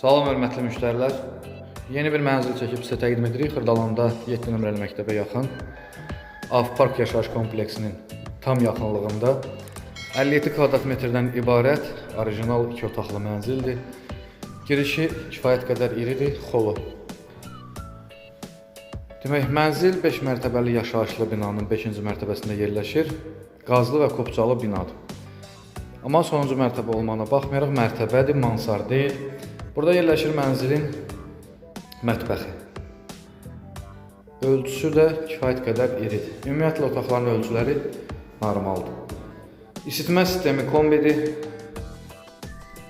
Salam hörmətli müştərilər. Yeni bir mənzil çəkib sizə təqdim edirik. Xırdalanda 7 nömrəli məktəbə yaxın Av Park yaşayış kompleksinin tam yaxınlığında 57 kvadrat metrdən ibarət orijinal 2 otaqlı mənzildir. Girişi kifayət qədər iridir, xolu. Demək, mənzil 5 mərtəbəli yaşayışlı binanın 5-ci mərtəbəsində yerləşir. Qazlı və kopcalı binadır. Amma sonuncu mərtəbə olmağına baxmayaraq mərtəbədir, mansar deyil. Burada yerləşir mənzilin mətbəxi. Ölçüsü də kifayət qədər iridir. Ümumiyyətlə otaqların ölçüləri normaldır. İsitmə sistemi kombidir.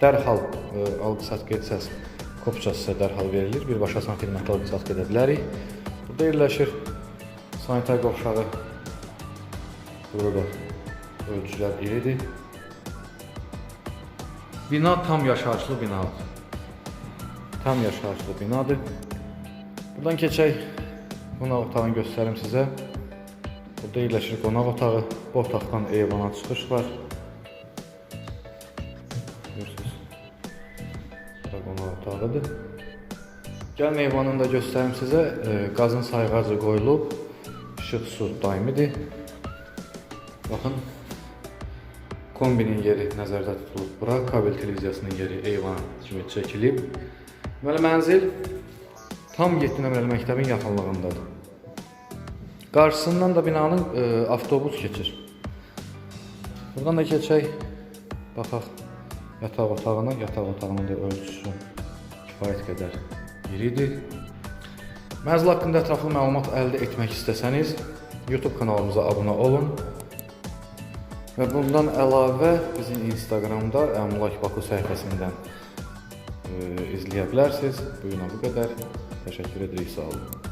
Dərhal e, alqı-satqı etsəz kopçası sizə dərhal verilir. Birbaşa san xidmətlə alqı-satqı edə bilərik. Burada yerləşir sanitar qovşağı. Burada ölçülər iridir. Bina tam yaşayışlı binadır. Tam yaşayışlı binadır. Buradan keçək qonaq otağını göstərim sizə. Burada yerləşir qonaq otağı. Bu otaqdan eyvana çıxış var. Görürsünüz. Bu qonaq otağıdır. Gəlin eyvanını da göstərim sizə. E, qazın sayğacı qoyulub. İşıq su daimidir. Baxın. Kombinin yeri nəzərdə tutulub bura. Kabel televiziyasının yeri eyvan kimi çəkilib. Deməli mənzil tam 7 nömrəli məktəbin yaxınlığındadır. Qarşısından da binanın e, avtobus keçir. Buradan da keçək. Baxaq yataq otağına. Yataq otağının da ölçüsü kifayət qədər iridir. Mənzil haqqında ətraflı məlumat əldə etmək istəsəniz, YouTube kanalımıza abunə olun. Və bundan əlavə bizim Instagramda Əmlak Baku səhifəsindən izləyə bilərsiniz. Bu günə bu qədər. Təşəkkür edirik, sağ olun.